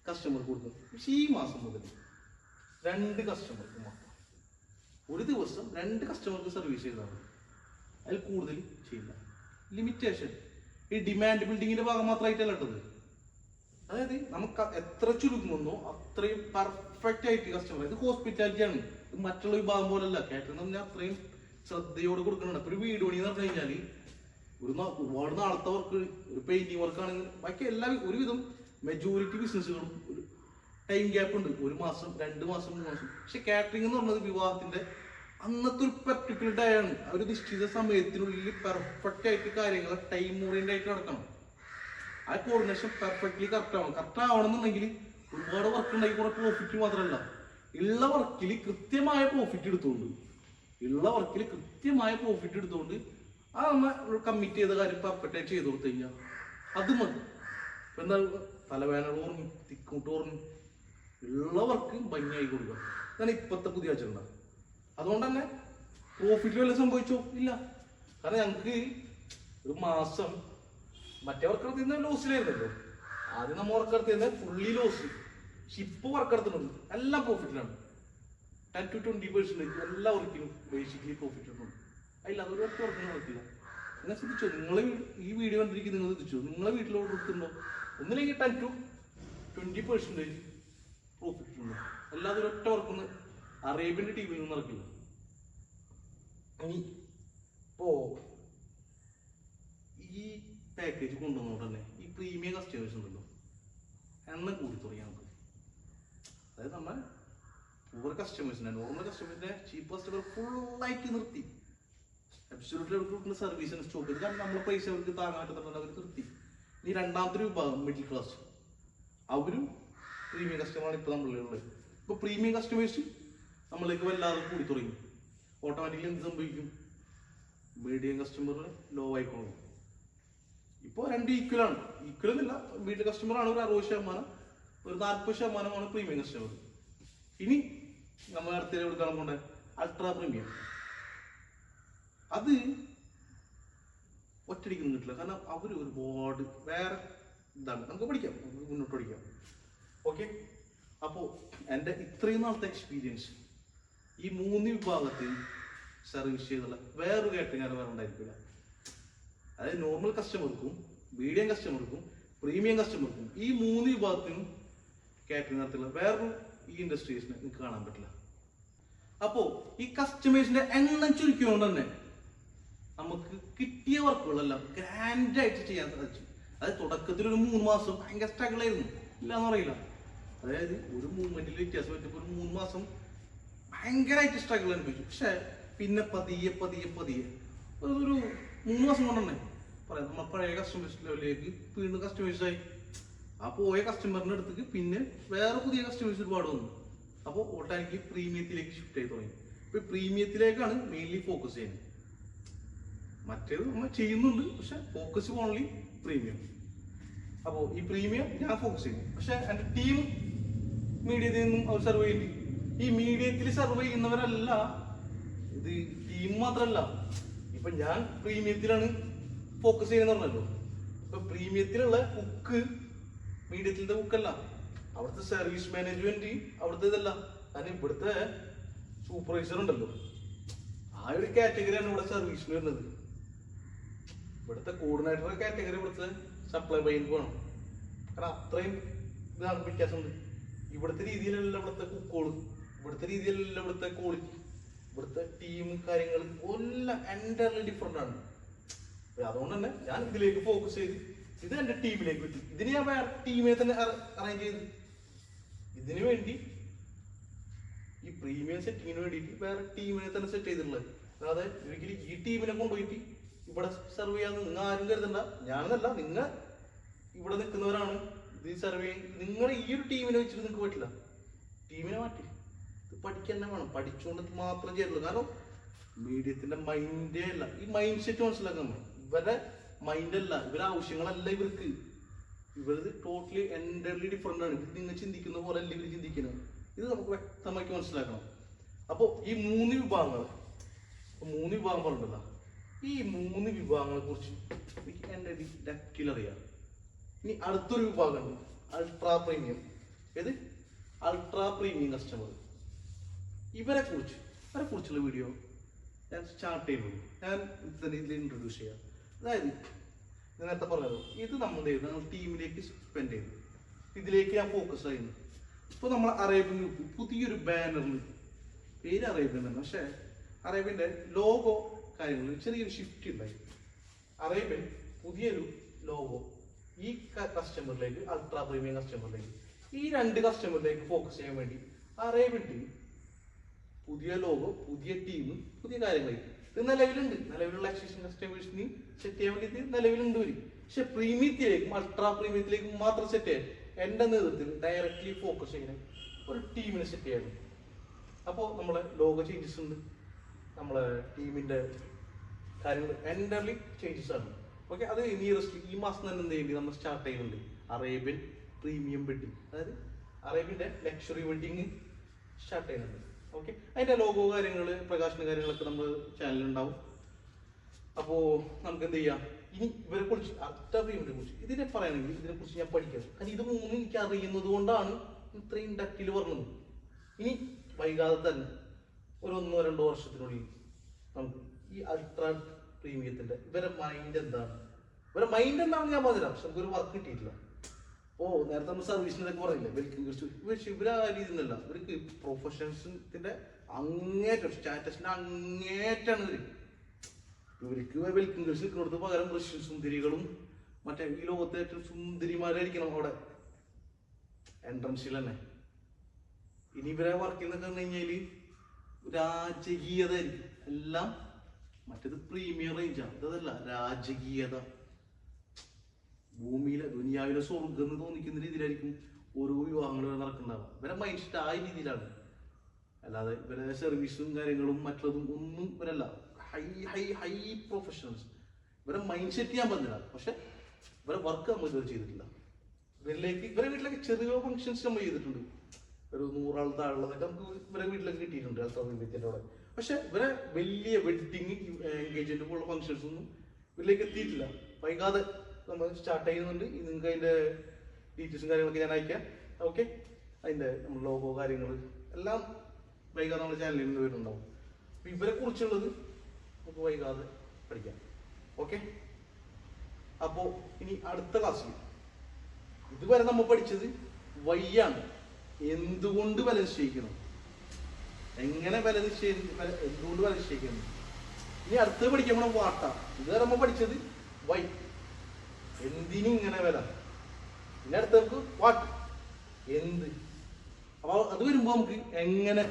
കസ്റ്റമർ കൊടുക്കും. പക്ഷെ ഈ മാസം മുതൽ രണ്ട് കസ്റ്റമർക്ക് മാത്രം. ഒരു ദിവസം രണ്ട് കസ്റ്റമർക്ക് സർവീസ് ചെയ്താൽ മതി അതിൽ കൂടുതൽ ചെയ്യില്ല. ലിമിറ്റേഷൻ ഈ ഡിമാൻഡ് ബിൽഡിങ്ങിന്റെ ഭാഗം മാത്രമായിട്ടല്ല കേട്ടത്. അതായത് നമുക്ക് എത്ര ചുരുങ്ങുന്നോ അത്രയും പെർഫെക്റ്റ് ആയിട്ട് കസ്റ്റമർ ഇത് ഹോസ്പിറ്റാലിറ്റി ആണ്. ഇത് മറ്റുള്ള വിഭാഗം പോലല്ല. കാറ്ററിംഗ് പറഞ്ഞാൽ അത്രയും ശ്രദ്ധയോട് കൊടുക്കുന്നുണ്ട് ഒരു വീട് പണി എന്ന് പറഞ്ഞു കഴിഞ്ഞാൽ ഒരു ഒരുപാട് നാളത്തെ വർക്ക് ഒരു പെയിന്റിങ് വർക്ക് ആണെങ്കിൽ ബാക്കി എല്ലാ ഒരുവിധം മെജോറിറ്റി ബിസിനസ്സുകളും ടൈം ഗ്യാപ്പ് ഉണ്ട്. ഒരു മാസം രണ്ട് മാസം മൂന്ന് മാസം. പക്ഷെ കാറ്ററിംഗ് എന്ന് പറഞ്ഞത് വിവാഹത്തിന്റെ അന്നത്തെ ഒരു പർട്ടിക്കുലർ ഡേ ആണ്. ഒരു നിശ്ചിത സമയത്തിനുള്ളിൽ പെർഫെക്റ്റ് ആയിട്ട് കാര്യങ്ങൾ ടൈം ഓറിയന്റ് ആയിട്ട് നടക്കണം. ആ കോർഡിനേഷൻ പെർഫെക്റ്റ്ലി കറക്റ്റ് ആവണം. കറക്റ്റ് ആവണമെന്നുണ്ടെങ്കിൽ ഒരുപാട് വർക്ക് ഉണ്ടായി കുറെ പ്രോഫിറ്റ് മാത്രമല്ല. ഉള്ള വർക്കിൽ കൃത്യമായ പ്രോഫിറ്റ് എടുത്തുകൊണ്ട് ഉള്ള വർക്കിൽ കൃത്യമായ പ്രോഫിറ്റ് എടുത്തുകൊണ്ട് ആ നമ്മൾ കമ്മിറ്റ് ചെയ്ത കാര്യം പെർഫെക്റ്റ് ആയിട്ട് ചെയ്ത് കൊടുത്തു കഴിഞ്ഞാൽ അത് മതി. എന്നാൽ തലവേദന ഓർമ്മി തിക്കൂട്ട് ഓർമ്മി ഉള്ള വർക്ക് ഭംഗിയായി കൊടുക്കുക. അതാണ് ഇപ്പോഴത്തെ പുതിയ അജണ്ട അതുകൊണ്ട് തന്നെ പ്രോഫിറ്റ് വല്ല സംഭവിച്ചോ? ഇല്ല. കാരണം ഞങ്ങൾക്ക് ഒരു മാസം മറ്റേ നിന്ന് ലോസിലായിരുന്നല്ലോ ആദ്യം നമ്മൾ വർക്ക് നിന്ന് ഫുള്ളി ലോസ് പക്ഷെ ഇപ്പൊ വർക്ക് എടുത്തിട്ടുണ്ട്. എല്ലാം പ്രോഫിറ്റിലാണ് ടെൻ ടു ട്വന്റി പെർസെന്റേജ് എല്ലാ വർക്കിനും ബേസിക്കലി പ്രോഫിറ്റ് ഉണ്ട്. അതില്ല അതൊരു ഒറ്റ വർക്കിനും നടക്കില്ല. നിങ്ങൾ ശ്രദ്ധിച്ചോ? നിങ്ങൾ ഈ വീഡിയോ കണ്ടിരിക്കും നിങ്ങൾ ശ്രദ്ധിച്ചോ നിങ്ങളെ വീട്ടിലോട്ട് എടുത്തുണ്ടോ ഒന്നില്ലെങ്കിൽ ten to twenty percentage profit ഉണ്ട് അല്ലാതെ ഒരൊറ്റ വർക്കൊന്ന് ടീമിൽ നിന്ന് നടക്കില്ല ഇനി ഇപ്പോ ഈ പാക്കേജ് കൊണ്ടുവന്നോണ്ട് തന്നെ ഈ പ്രീമിയം കസ്റ്റമേഴ്സ് ഉണ്ടല്ലോ. എണ്ണം കൂടി തുടങ്ങി നമുക്ക്. അതായത് നമ്മൾ പൂർ കസ്റ്റമേഴ്സിനെ നോർമൽ കസ്റ്റമേഴ്സിന്റെ ചീപ്പസ്റ്റ് ഫുള്ളായിട്ട് നിർത്തി. അബ്സൊല്യൂട്ട്ലി അവർക്ക് കിട്ടുന്ന സർവീസിന് സ്റ്റോപ്പ് ചെയ്ത് കാരണം നമ്മളെ പൈസ അവർക്ക് താങ്ങാൻ പറ്റുന്നുണ്ട് അവർ നിർത്തി. ഇനി രണ്ടാമത്തെ വിഭാഗം മിഡിൽ ക്ലാസ് അവരും പ്രീമിയം കസ്റ്റമറാണ് ഇപ്പോൾ നമ്മളുള്ളത് ഇപ്പോൾ പ്രീമിയം കസ്റ്റമേഴ്സ് നമ്മളിലേക്ക് വല്ലാതെ കൂടി തുടങ്ങി. ഓട്ടോമാറ്റിക്കലി എന്ത് സംഭവിക്കും? മീഡിയം കസ്റ്റമർ ലോ ആയിക്കോളും. ഇപ്പോൾ രണ്ട് ഈക്വൽ ആണ്. ഈക്വൽ എന്നില്ല വീട്ടിൽ കസ്റ്റമർ ആണ് ഒരു അറുപത് ശതമാനം ഒരു നാൽപ്പത് ശതമാനമാണ് പ്രീമിയം കസ്റ്റമർ ഇനി നമ്മൾ അടുത്ത എടുക്കാൻ പോണ്ടേ അൾട്രാ പ്രീമിയം അത് ഒറ്റടിക്കൊന്നും കിട്ടില്ല കാരണം അവർ ഒരുപാട് വേറെ ഇതാണ്. നമുക്ക് പഠിക്കാം. മുന്നോട്ട് പഠിക്കാം. ഓക്കെ അപ്പോൾ എന്റെ ഇത്രയും നാളത്തെ എക്സ്പീരിയൻസ് ഈ മൂന്ന് വിഭാഗത്തിൽ സർവീസ് ചെയ്തുള്ള വേറൊരു കാറ്ററിംഗ് വേറെ ഉണ്ടായിരിക്കില്ല അതായത് നോർമൽ കസ്റ്റമർക്കും മീഡിയം കസ്റ്റമർക്കും പ്രീമിയം കസ്റ്റമർക്കും ഈ മൂന്ന് വിഭാഗത്തിനും കേട്ടിങ് നടത്തിയുള്ള വേറൊരു ഈ ഇൻഡസ്ട്രീസിനെ നിങ്ങൾക്ക് കാണാൻ പറ്റില്ല. അപ്പോ ഈ കസ്റ്റമേഴ്സിന്റെ എണ്ണം ചുരുക്കിയോണ്ട് തന്നെ നമുക്ക് കിട്ടിയ വർക്കുകളെല്ലാം ഗ്രാൻഡായിട്ട് ചെയ്യാൻ സാധിച്ചു. അത് തുടക്കത്തിൽ ഒരു മൂന്ന് മാസം ഭയങ്കര സ്ട്രഗിൾ ആയിരുന്നു. ഇല്ലാന്ന് പറയില്ല. അതായത് ഒരു മൂവ്മെന്റിൽ വ്യത്യാസം പറ്റിയപ്പോൾ ഒരു മൂന്ന് മാസം ഭയങ്കരമായിട്ട് സ്ട്രഗിൾ അനുഭവിച്ചു. പക്ഷെ പിന്നെ പതിയെ പതിയെ പതിയെ. ഒരു മൂന്ന് മാസം കൊണ്ടുതന്നെ പറയാം നമ്മൾ പഴയ കസ്റ്റമേഴ്സ് ലെവലിലേക്ക് വീണ്ടും കസ്റ്റമേഴ്സ് ആയി. ആ പോയ കസ്റ്റമറിന്റെ അടുത്തേക്ക് പിന്നെ വേറെ പുതിയ കസ്റ്റമേഴ്സ് ഒരുപാട് വന്നു. അപ്പോൾ ഓട്ടാനിക്ക് പ്രീമിയത്തിലേക്ക് ഷിഫ്റ്റ് ആയി തുടങ്ങി. ഇപ്പൊ പ്രീമിയത്തിലേക്കാണ് മെയിൻലി ഫോക്കസ് ചെയ്യുന്നത്. മറ്റേത് നമ്മൾ ചെയ്യുന്നുണ്ട് പക്ഷെ ഫോക്കസ് ഓൺലി പ്രീമിയം അപ്പോൾ ഈ പ്രീമിയം ഞാൻ ഫോക്കസ് ചെയ്യുന്നു. പക്ഷെ എന്റെ ടീം മീഡിയത്തിൽ നിന്നും അവർ സർവ് ചെയ്യുന്നുണ്ട് ഈ മീഡിയത്തിൽ സർവ് ചെയ്യുന്നവരല്ല. ഇത് ടീം മാത്രമല്ല ഇപ്പൊ ഞാൻ പ്രീമിയത്തിലാണ് ഫോക്കസ് ചെയ്യുന്ന പറഞ്ഞല്ലോ. ഇപ്പൊ പ്രീമിയത്തിലുള്ള കുക്ക് മീഡിയത്തിലത്തെ കുക്കല്ല അവിടുത്തെ സർവീസ് മാനേജ്മെന്റ് അവിടുത്തെ ഇതല്ല. കാരണം ഇവിടുത്തെ സൂപ്പർവൈസർ ഉണ്ടല്ലോ. ആ ഒരു കാറ്റഗറിയാണ് ഇവിടെ സർവീസിന് വരുന്നത്. ഇവിടുത്തെ കോർഡിനേറ്റർ കാറ്റഗറി ഇവിടുത്തെ സപ്ലൈ ബൈക്ക് വേണം. കാരണം അത്രയും ഇതാണ് വ്യത്യാസമുണ്ട് ഇവിടുത്തെ രീതിയിലല്ല ഇവിടുത്തെ കുക്കോൾ. ഇവിടുത്തെ രീതിയിലല്ല ഇവിടുത്തെ ക്വാളിറ്റി ഇവിടുത്തെ ടീം കാര്യങ്ങൾ എല്ലാം എന്റർലി ഡിഫറെന്റ് ആണ്. അതുകൊണ്ട് തന്നെ ഞാൻ ഇതിലേക്ക് ഫോക്കസ് ചെയ്ത് ഇത് എന്റെ ടീമിലേക്ക് വെച്ചു. ഇതിന് ഞാൻ വേറെ ടീമിനെ തന്നെ അറേഞ്ച് ചെയ്ത്. ഇതിനു വേണ്ടി ഈ പ്രീമിയം സെറ്റിങ്ങിന് വേണ്ടിയിട്ട് വേറെ ടീമിനെ തന്നെ സെറ്റ് ചെയ്തിട്ടുള്ളത്. അല്ലാതെ ഒരിക്കലും ഈ ടീമിനെ കൊണ്ടുപോയിട്ട് ഇവിടെ സെർവ് ചെയ്യാന്ന് നിങ്ങൾ ആരും കരുതണ്ട. ഞാനെന്നല്ല നിങ്ങൾ ഇവിടെ നിൽക്കുന്നവരാണ്. സെർവ് നിങ്ങളെ ഈ ഒരു ടീമിനെ വെച്ചിട്ട് നിങ്ങൾക്ക് പറ്റില്ല. ടീമിനെ മാറ്റി. പഠിക്കാൻ തന്നെ വേണം. പഠിച്ചുകൊണ്ട് മാത്രം ചെയ്യുള്ളൂ കാരണം മീഡിയത്തിന്റെ മൈൻഡേ അല്ല. ഈ മൈൻഡ് സെറ്റ് മനസ്സിലാക്കാൻ വേണം. ഇവരുടെ മൈൻഡ് അല്ല. ഇവരുടെ ആവശ്യങ്ങളല്ല ഇവർക്ക്. ഇവരത് ടോട്ടലി എന്റർലി ഡിഫറെന്റ് ആണ്. ഇത് നിങ്ങൾ ചിന്തിക്കുന്ന പോലെ അല്ല ഇവർ ചിന്തിക്കുന്നത്. ഇത് നമുക്ക് വ്യക്തമാക്കി മനസ്സിലാക്കണം. അപ്പോൾ ഈ മൂന്ന് വിഭാഗങ്ങൾ മൂന്ന് വിഭാഗം പറഞ്ഞല്ലോ ഈ മൂന്ന് വിഭാഗങ്ങളെ കുറിച്ച് എനിക്ക് എന്റെ ഡെപ്റ്റിൽ അറിയാം. ഇനി അടുത്തൊരു വിഭാഗമുണ്ട്. അൾട്രാ പ്രീമിയം ഏത്? അൾട്രാ പ്രീമിയം കസ്റ്റമർ ഇവരെ കുറിച്ച് ഇവരെ കുറിച്ചുള്ള വീഡിയോ ഞാൻ സ്റ്റാർട്ട് ചെയ്യുന്നുള്ളൂ. ഞാൻ തന്നെ ഇതിൽ ഇൻട്രൊഡ്യൂസ് ചെയ്യാം. അതായത് ഞാൻ നേരത്തെ പറഞ്ഞത് ഇത് നമ്മൾ നമ്മുടെ നമ്മൾ ടീമിലേക്ക് സ്പെൻഡ് ചെയ്തു ഇതിലേക്ക് ഞാൻ ഫോക്കസ് ചെയ്യുന്നു. ഇപ്പോൾ നമ്മൾ അറേബ്യൻ ഗ്രൂപ്പ് പുതിയൊരു ബാനറിൽ പേര് അറേബ്യൻ തന്നെ പക്ഷേ അറേബ്യന്റെ ലോഗോ കാര്യങ്ങളിൽ ചെറിയൊരു ഷിഫ്റ്റ് ഉണ്ടായി. അറേബ്യൻ പുതിയൊരു ലോഗോ ഈ കസ്റ്റമറിലേക്ക് അൾട്രാ പ്രീമിയം കസ്റ്റമറിലേക്ക് ഈ രണ്ട് കസ്റ്റമറിലേക്ക് ഫോക്കസ് ചെയ്യാൻ വേണ്ടി അറേബ്യൻ ടീം പുതിയ ലോഗോ പുതിയ ടീം പുതിയ കാര്യങ്ങളായി ഇത് നിലവിലുണ്ട്. നിലവിലുള്ള എക്സിഷൻ കസ്റ്റമേഴ്സിന് സെറ്റ് ചെയ്യാൻ വേണ്ടി നിലവിലുണ്ട് വരും പക്ഷെ പ്രീമിയത്തിലേക്കും അൾട്രാ പ്രീമിയത്തിലേക്കും മാത്രം സെറ്റ് ചെയ്യാൻ എന്റെ നേതൃത്വത്തിൽ ഡയറക്റ്റ്ലി ഫോക്കസ് ചെയ്യുന്ന ഒരു ടീമിനെ സെറ്റ് ചെയ്യണം അപ്പോൾ നമ്മളെ ലോഗോ ചേഞ്ചസ് ഉണ്ട്. നമ്മളെ ടീമിന്റെ കാര്യങ്ങൾ എന്റർലി ചേഞ്ചസ് ആണ്. ഓക്കെ അത് നിയറസ്റ്റ് ഈ മാസം തന്നെ എന്ത് ചെയ്യേണ്ടി നമ്മൾ സ്റ്റാർട്ട് ചെയ്യുന്നുണ്ട്. Arabian premium wedding. അതായത് അറേബ്യന്റെ ലക്ഷറി വെഡിങ് സ്റ്റാർട്ട് ചെയ്യുന്നുണ്ട്. ഓക്കെ അതിന്റെ ലോഗോ കാര്യങ്ങൾ പ്രകാശന കാര്യങ്ങളൊക്കെ നമ്മൾ ചാനലുണ്ടാവും അപ്പോൾ നമുക്ക് എന്ത് ചെയ്യാം? ഇനി ഇവരെ കുറിച്ച് അത്ര പ്രീമിയത്തെ കുറിച്ച്. ഇതിനെ പറയുകയാണെങ്കിൽ ഇതിനെ കുറിച്ച് ഞാൻ പഠിക്കണം കാരണം ഇത് മൂന്നും എനിക്ക് അറിയുന്നത് കൊണ്ടാണ് ഇത്രയും ഡക്റ്റിൽ പറഞ്ഞത്. ഇനി വൈകാതെ തന്നെ ഒരു ഒന്നോ രണ്ടോ വർഷത്തിനുള്ളിൽ നമുക്ക് ഈ അൾട്രാ പ്രീമിയത്തിന്റെ. ഇവരെ മൈൻഡ് എന്താണ്? ഇവരെ മൈൻഡ് എന്താണെന്ന് ഞാൻ പറഞ്ഞില്ല പക്ഷെ നമുക്കൊരു വർക്ക് കിട്ടിയിട്ടില്ല. ഓ നേരത്തെ നമ്മൾ സർവീസിനൊക്കെ പറയില്ലേ? വെൽക്കം കുറിച്ച് ഇവർ ഇവരെ ആ രീതിയിലല്ല. ഇവർക്ക് പ്രൊഫഷൻസിന്റെ അങ്ങേറ്റം സ്റ്റാറ്റസിന്റെ അങ്ങേറ്റാണ് ഇവർ ഇവർക്ക് വെൽക്കം ഗസ്റ്റ് നിൽക്കുന്നിടത്ത് പകരം ഋഷി സുന്ദരികളും മറ്റേ ഈ ലോകത്തെ ഏറ്റവും സുന്ദരിമാരായിരിക്കണം അവിടെ. എൻട്രൻസിൽ തന്നെ. ഇനി ഇവരെ വർക്ക് ചെയ്യുന്നൊക്കെ കഴിഞ്ഞാൽ രാജകീയതായിരിക്കും എല്ലാം മറ്റേത് പ്രീമിയർ റേഞ്ചാണ് അതല്ല രാജകീയത. ഭൂമിയിലെ ദുനിയാവിലെ സ്വർഗം എന്ന് തോന്നിക്കുന്ന രീതിയിലായിരിക്കും ഓരോ വിവാഹങ്ങളും നടക്കുന്നുണ്ടാവുക. ഇവരെ മൈൻഡ് സെറ്റ് ആ രീതിയിലാണ്. അല്ലാതെ ഇവരെ സർവീസും കാര്യങ്ങളും മറ്റതും ഒന്നും ഇവരല്ല. ഹൈ ഹൈ ഹൈ പ്രൊഫഷണൽസ് ഇവരെ മൈൻഡ് സെറ്റ് ചെയ്യാൻ പറ്റില്ല. പക്ഷെ ഇവരെ വർക്ക് നമ്മൾ ഇതുവരെ ചെയ്തിട്ടില്ല. ഇവരിലേക്ക് ഇവരെ വീട്ടിലൊക്കെ ചെറിയ ഫങ്ഷൻസ് നമ്മൾ ചെയ്തിട്ടുണ്ട്. ഒരു നൂറാൾ താഴുള്ളതൊക്കെ നമുക്ക് ഇവരെ വീട്ടിലൊക്കെ കിട്ടിയിട്ടുണ്ട്. അൽത്താവിന്റെ അവിടെ. പക്ഷെ ഇവരെ വലിയ വെഡിങ് എൻഗേജ്മെന്റ് പോലുള്ള ഫങ്ഷൻസ് ഒന്നും ഇവരിലേക്ക് എത്തിയിട്ടില്ല. വൈകാതെ നമ്മൾ സ്റ്റാർട്ട് ചെയ്യുന്നുണ്ട്. നിങ്ങൾക്ക് അതിന്റെ ഡീറ്റെയിൽസും കാര്യങ്ങളൊക്കെ ഞാൻ അയക്കാം. ഓക്കെ അതിന്റെ ലോഗോ കാര്യങ്ങൾ എല്ലാം വൈകാതെ നമ്മുടെ ചാനലിൽ നിന്ന് വരുന്നുണ്ടാവും. അപ്പൊ ഇവരെ കുറിച്ചുള്ളത് നമുക്ക് വൈകാതെ പഠിക്കാം. ഓക്കെ അപ്പോൾ ഇനി അടുത്ത ക്ലാസ്സിൽ ഇതുവരെ നമ്മൾ പഠിച്ചത് വയ്യാണ് എന്തുകൊണ്ട് വില നിശ്ചയിക്കണം? എങ്ങനെ വില നിശ്ചയിക്കും എന്തുകൊണ്ട് വില നിശ്ചയിക്കുന്നു ഇനി അടുത്ത് പഠിക്കാൻ പോണ വാട്ട ഇതുവരെ നമ്മൾ പഠിച്ചത് വൈ. എന്തിനും ഇങ്ങനെ വില ഇനി അടുത്ത നമുക്ക് വാട്ട് എന്ത്? അപ്പൊ അത് വരുമ്പോ നമുക്ക് എങ്ങനെ?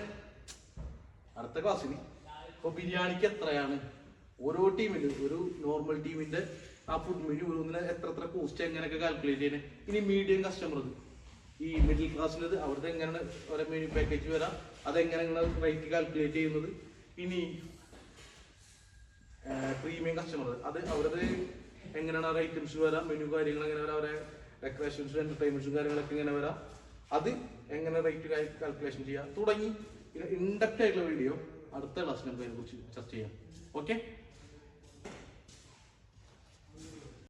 അടുത്ത ക്ലാസ്സിന് ഇപ്പൊ ബിരിയാണിക്ക് എത്രയാണ്? ഓരോ ടീമിൽ ഒരു നോർമൽ ടീമിന്റെ ആ ഫുഡ് മെനു ഓരോന്നിന് എത്ര എത്ര കോസ്റ്റ് എങ്ങനെയൊക്കെ കാൽക്കുലേറ്റ് ചെയ്യണേ? ഇനി മീഡിയം കസ്റ്റമർ ഈ മിഡിൽ ക്ലാസ്സിലത് അവിടുത്തെ എങ്ങനെയാണ് ഓരോ മെനു പാക്കേജ് വരാം? അതെങ്ങനെയാണ് റേറ്റ് കാൽക്കുലേറ്റ് ചെയ്യുന്നത്? ഇനി പ്രീമിയം കസ്റ്റമർ അത് അവരത് എങ്ങനെയാണ് അവരുടെ ഐറ്റംസ് വരാം മെനു കാര്യങ്ങൾ എങ്ങനെ വരാം അവരെ ഡെക്കറേഷൻസും എന്റർടൈൻമെന്റ്സും കാര്യങ്ങളൊക്കെ എങ്ങനെ വരാം അത് എങ്ങനെ റേറ്റ് കാൽക്കുലേഷൻ ചെയ്യാം തുടങ്ങി. ഇൻഡക്റ്റ് ആയിട്ടുള്ള വീഡിയോ അടുത്ത ക്ലാസ്സിൽ നമുക്ക് അതിനെ കുറിച്ച് ചർച്ച ചെയ്യാം. ഓക്കെ